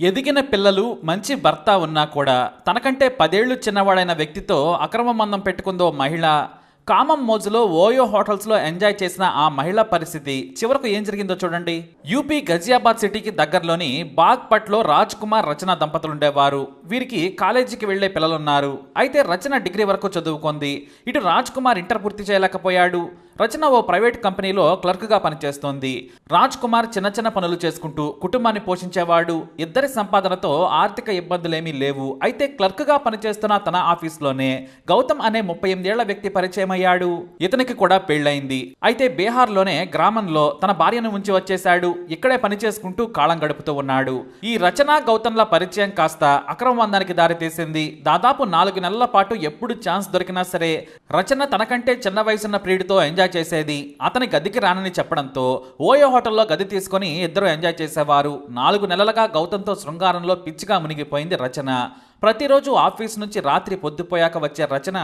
ఎదిగిన పిల్లలు మంచి భర్త ఉన్నా కూడా తనకంటే పదేళ్ళు చిన్నవాడైన వ్యక్తితో అక్రమ మందం పెట్టుకుందో మహిళ కామం మోజులో ఓయో హోటల్స్లో ఎంజాయ్ చేసిన ఆ మహిళ పరిస్థితి చివరకు ఏం జరిగిందో చూడండి. యూపీ గజియాబాద్ సిటీకి దగ్గరలోని బాగ్పట్లో రాజ్ కుమార్ రచన దంపతులు ఉండేవారు వీరికి కాలేజీకి వెళ్ళే పిల్లలున్నారు. అయితే రచన డిగ్రీ వరకు చదువుకుంది. ఇటు రాజ్ కుమార్ ఇంటర్ పూర్తి చేయలేకపోయాడు. రచన ఓ ప్రైవేట్ కంపెనీలో క్లర్క్గా పనిచేస్తోంది. రాజ్ కుమార్ చిన్న చిన్న పనులు చేసుకుంటూ కుటుంబాన్ని పోషించేవాడు. ఇద్దరి సంపాదనతో ఆర్థిక ఇబ్బందులేమీ లేవు. అయితే క్లర్క్గా పనిచేస్తున్న తన ఆఫీస్లోనే గౌతమ్ అనే ముప్పై ఎనిమిదేళ్ళ వ్యక్తి పరిచయమయ్యాడు. ఇతనికి కూడా పెళ్ళైంది అయితే బీహార్లోనే గ్రామంలో తన భార్యను ఉంచి వచ్చేశాడు. ఇక్కడే పని చేసుకుంటూ కాలం గడుపుతూ ఉన్నాడు. ఈ రచన గౌతమ్ల పరిచయం కాస్త అక్రమబంధానికి దారితీసింది. దాదాపు నాలుగు నెలల పాటు ఎప్పుడు ఛాన్స్ దొరికినా సరే రచన తనకంటే చిన్న వయసున్న ప్రియుడితో ఎంజాయ్ చేసేది? అతని గదికి రానని చెప్పడంతో ఓయో హోటల్లో గది తీసుకొని ఇద్దరు ఎంజాయ్ చేసేవారు. నాలుగు నెలలుగా గౌతంతో శృంగారంలో పిచ్చిగా మునిగిపోయింది రచన. ప్రతిరోజు ఆఫీస్ నుంచి రాత్రి పొద్దుపోయాక వచ్చే రచన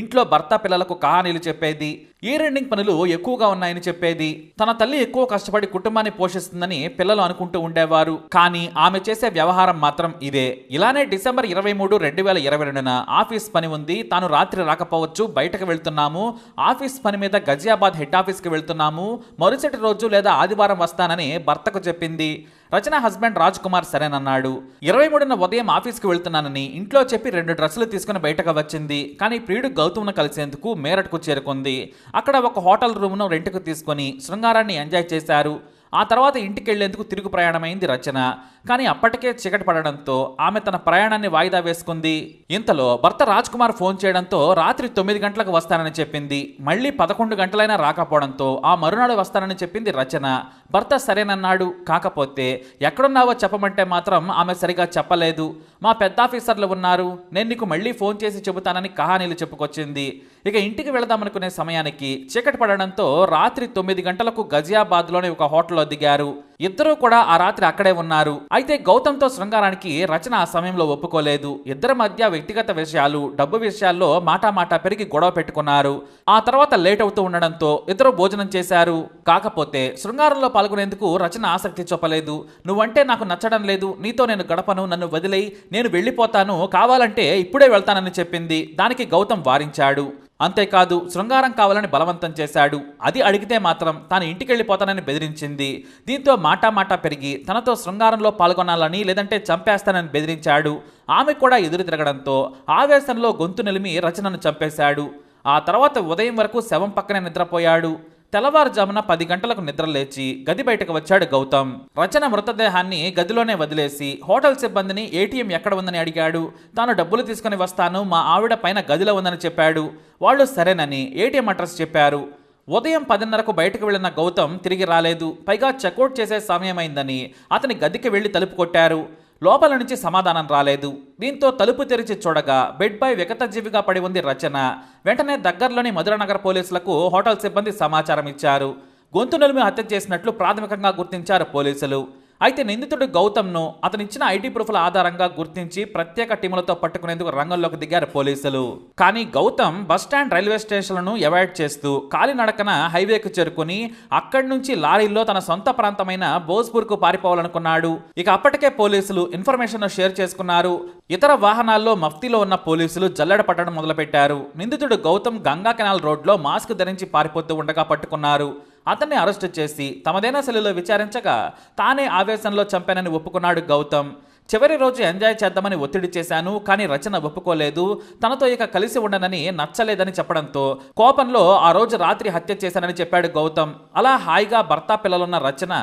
ఇంట్లో భర్త పిల్లలకు కహానీలు చెప్పేది ఈరెండింగ్ పనులు ఎక్కువగా ఉన్నాయని చెప్పేది. తన తల్లి ఎక్కువ కష్టపడి కుటుంబాన్ని పోషిస్తుందని పిల్లలు అనుకుంటూ ఉండేవారు. కానీ ఆమె చేసే వ్యవహారం మాత్రం ఇదే. ఇలానే డిసెంబర్ ఇరవై మూడు రెండు వేల ఇరవై రెండున ఆఫీస్ పని ఉంది తాను రాత్రి రాకపోవచ్చు బయటకు వెళ్తున్నాము ఆఫీస్ పని మీద గజియాబాద్ హెడ్ ఆఫీస్కి వెళ్తున్నాము మరుసటి రోజు లేదా ఆదివారం వస్తానని భర్తకు చెప్పింది. రచన హస్బెండ్ రాజ్ కుమార్ సరేనన్నాడు. ఇరవై మూడున ఉదయం ఆఫీస్కి వెళ్తున్నానని ఇంట్లో చెప్పి రెండు డ్రెస్సులు తీసుకుని బయటకు వచ్చింది. కానీ ప్రియుడు గౌతమ్ను కలిసేందుకు మేరట్కు చేరుకుంది. అక్కడ ఒక హోటల్ రూమ్ను రెంట్కు తీసుకొని శృంగారాన్ని ఎంజాయ్ చేశారు. ఆ తర్వాత ఇంటికి వెళ్ళేందుకు తిరుగు ప్రయాణమైంది రచన. కానీ అప్పటికే చీకటి పడడంతో ఆమె తన ప్రయాణాన్ని వాయిదా వేసుకుంది. ఇంతలో భర్త రాజ్ కుమార్ ఫోన్ చేయడంతో రాత్రి తొమ్మిది గంటలకు వస్తానని చెప్పింది. మళ్ళీ పదకొండు గంటలైనా రాకపోవడంతో ఆ మరునాడు వస్తానని చెప్పింది రచన. భర్త సరేనన్నాడు. కాకపోతే ఎక్కడున్నావో చెప్పమంటే మాత్రం ఆమె సరిగా చెప్పలేదు. మా పెద్ద ఆఫీసర్లు ఉన్నారు. నేను నీకు మళ్ళీ ఫోన్ చేసి చెబుతానని కహానీలు చెప్పుకొచ్చింది. ఇక ఇంటికి వెళదామనుకునే సమయానికి చీకటి పడడంతో రాత్రి తొమ్మిది గంటలకు గజియాబాద్లోని ఒక హోటల్లో దిగారు. ఇద్దరూ కూడా ఆ రాత్రి అక్కడే ఉన్నారు. అయితే గౌతమ్తో శృంగారానికి రచన ఆ సమయంలో ఒప్పుకోలేదు. ఇద్దరి మధ్య వ్యక్తిగత విషయాలు డబ్బు విషయాల్లో మాటామాటా పెరిగి గొడవ పెట్టుకున్నారు. ఆ తర్వాత లేట్ అవుతూ ఉండడంతో ఇద్దరు భోజనం చేశారు. కాకపోతే శృంగారంలో పాల్గొనేందుకు రచన ఆసక్తి చూపలేదు. నువ్వంటే నాకు నచ్చడం లేదు. నీతో నేను గడపను నన్ను వదిలేయి. నేను వెళ్ళిపోతాను. కావాలంటే ఇప్పుడే వెళ్తానని చెప్పింది. దానికి గౌతమ్ వారించాడు. అంతేకాదు శృంగారం కావాలని బలవంతం చేశాడు. అది అడిగితే మాత్రం తాను ఇంటికి వెళ్ళిపోతానని బెదిరించింది. దీంతో మాటా మాటా పెరిగి తనతో శృంగారంలో పాల్గొనాలని లేదంటే చంపేస్తానని బెదిరించాడు. ఆమె కూడా ఎదురు తిరగడంతో ఆవేశంలో గొంతు నిలిమి రచనను చంపేశాడు. ఆ తర్వాత ఉదయం వరకు శవం పక్కనే నిద్రపోయాడు. తెల్లవారుజామున పది గంటలకు నిద్రలేచి గది బయటకు వచ్చాడు గౌతమ్. రచన మృతదేహాన్ని గదిలోనే వదిలేసి హోటల్ సిబ్బందిని ఏటీఎం ఎక్కడ ఉందని అడిగాడు. తాను డబ్బులు తీసుకుని వస్తాను మా ఆవిడ పైన గదిలో ఉందని చెప్పాడు. వాళ్ళు సరేనని ఏటీఎం అడ్రస్ చెప్పారు. ఉదయం పదిన్నరకు బయటకు వెళ్ళిన గౌతమ్ తిరిగి రాలేదు. పైగా చెక్అవుట్ చేసే సమయమైందని అతని గదికి వెళ్ళి తలుపు కొట్టారు. లోపల నుంచి సమాధానం రాలేదు. దీంతో తలుపు తెరిచి చూడగా బెడ్పై వికతజీవిగా పడి ఉంది రచన. వెంటనే దగ్గరలోని మధురనగర్ పోలీసులకు హోటల్ సిబ్బంది సమాచారం ఇచ్చారు. గొంతు నలుమి హత్య చేసినట్లు ప్రాథమికంగా గుర్తించారు పోలీసులు. అయితే నిందితుడు గౌతమ్ను అతనిచ్చిన ఐటీ ప్రూఫ్ల ఆధారంగా గుర్తించి ప్రత్యేక టీములతో పట్టుకునేందుకు రంగంలోకి దిగారు పోలీసులు. కానీ గౌతమ్ బస్టాండ్ రైల్వే స్టేషన్లను అవాయిడ్ చేస్తూ కాలినడకన హైవేకు చేరుకుని అక్కడి నుంచి లారీల్లో తన సొంత ప్రాంతమైన భోజ్పూర్కు పారిపోవాలనుకున్నాడు. ఇక అప్పటికే పోలీసులు ఇన్ఫర్మేషన్ షేర్ చేసుకున్నారు. ఇతర వాహనాల్లో మఫ్తీలో ఉన్న పోలీసులు జల్లెడ పట్టడం మొదలుపెట్టారు. నిందితుడు గౌతమ్ గంగా కెనాల్ రోడ్లో మాస్క్ ధరించి పారిపోతూ ఉండగా పట్టుకున్నారు. అతన్ని అరెస్టు చేసి తమదైన శైలిలో విచారించగా తానే ఆవేశంలో చంపానని ఒప్పుకున్నాడు గౌతమ్. చివరి రోజు ఎంజాయ్ చేద్దామని ఒత్తిడి చేశాను కానీ రచన ఒప్పుకోలేదు. తనతో ఇక కలిసి ఉండనని నచ్చలేదని చెప్పడంతో కోపంలో ఆ రోజు రాత్రి హత్య చేశానని చెప్పాడు గౌతమ్. అలా హాయిగా భర్త పిల్లలున్న రచన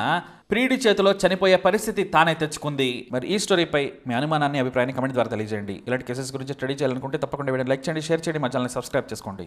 ప్రీడి చేతిలో చనిపోయే పరిస్థితి తానే తెచ్చుకుంది. మరి ఈ స్టోరీపై మీ అనుమానాన్ని అభిప్రాయాన్ని కమెంట్ ద్వారా తెలియజేయండి. ఇలాంటి కేసెస్ గురించి స్టడీ చేయాలనుకుంటే తప్పకుండా వీడియో లైక్ చేయండి షేర్ చేయండి మా ఛానల్ సబ్స్క్రైబ్ చేసుకోండి.